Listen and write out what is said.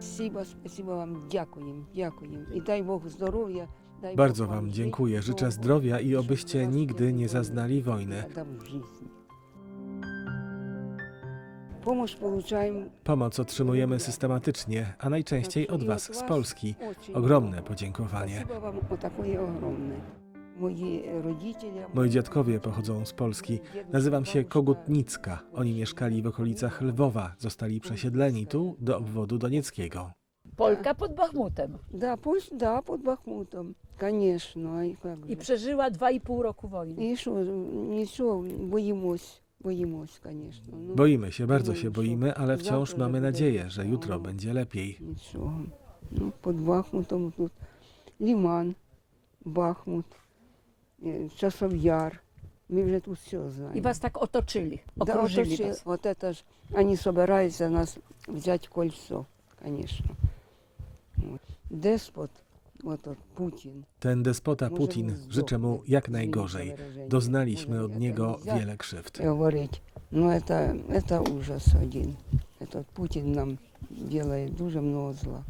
Спасибо, спасибо вам, дякуємо, дякуємо. І дай Бог здоров'я. дай Bardzo Бог Wam żyć dziękuję. Życzę długo, zdrowia i żeby obyście was nigdy nie było zaznali wojny. никогда в жизни. Помощь получаем Pomoc otrzymujemy systematycznie, a najczęściej od Was z Polski. очень Ogromne много. podziękowanie. Спасибо вам вот такое огромное. Moi rodzice, Moi dziadkowie pochodzą z Polski. Nazywam się Kogutnicka. Oni mieszkali w okolicach Lwowa. Zostali przesiedleni tu do obwodu donieckiego. Polka pod Bachmutem. Да, Польща, да, под Бахмутом, конечно. а и как I же. przeżyła dwa i pół roku wojny. И что, ничего, боимось, боимось, конечно. Ну, Boimy się, bardzo no się i co? boimy, ale wciąż Zawsze, mamy żeby nadzieję, lepiej że było. jutro będzie lepiej. Ничего. Ну, под Бахмутом тут Лиман, Бахмут, э, Часов Яр. Мы уже тут все знаем. I was tak otoczyli, Да, okrużyli вот, was. вот это ж, они собираются нас взять в кольцо, конечно. Вот. Деспот, вот тот Путин. Ten despota Może Putin, mu życzę mu zdохне, jak извините najgorzej. за выражение. Doznaliśmy Może od это niego нельзя wiele krzywd. говорить. Но это, это ужас один. Этот Путин нам делает дуже много зла.